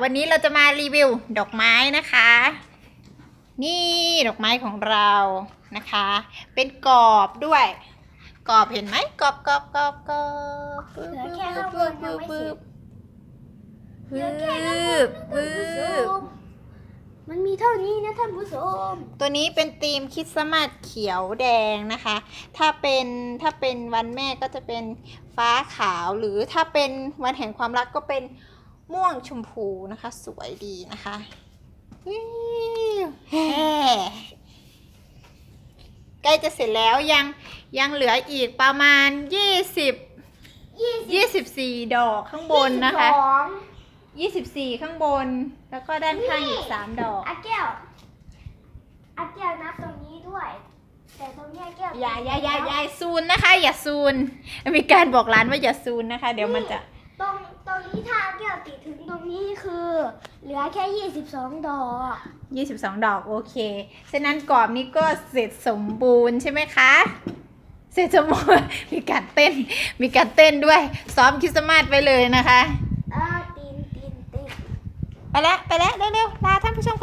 วันนี้เราจะมารีวิวดอกไม้นะคะ นี่ดอกไม้ของเรานะคะ เป็นกรอบด้วย กรอบเห็นไหมกรอบกรอบกรอบกรอบปึ๊บเหลือแค่ข้างบนยังไม่เสร็จเหลืปึ๊อบแค่ข้างบนปึ๊นะท่านผู้ชบมมันมีเท่านี้นะท่านผู้ชม ตัวนี้เป็นธีมคริดสต์มาสเขียวแดงนะคะ ถ้าเป็นถ้าเป็นวันแม่ก็จะเป็นฟ้าขาว หรือถ้าเป็นวันแห่งความรักก็เป็น ม่วงชมพูนะคะ สวยดีนะคะวิวแฮ่ใกล้จะเสร็จแล้วยังยังเหลืออีกประมาณ20ยี่สิบ24ดอกข้างบนนะคะสอง24ข้างบน แล้วก็ด้านข้างอีก3ดอกอาแก้วอาแก้วนับตรงนี้ด้วย แต่ตรงนี้อาแก้วอย่าอย่าอย่าอย่าซูนนะคะ อย่าซูน มีการบอกร้านว่าอย่าซูนนะคะ เดี๋ยวมันจะ ตรงตรงนี้ถ้าอาแก้วติดถึงตรงนี้ คือ เหลือแค่ยี่สิบสองดอก 22 ดอกโอเค ฉะนั้นกรอบนี้ก็เสร็จสมบูรณ์ใช่ไหมคะ เสร็จสมบูรณ์ มีการเต้น มีการเต้นด้วย ซ้อมคริสต์มาสไปเลยนะคะ เออตีนตีนตีนไปแล้วไปแล้วเร็วๆลาท่านผู้ชม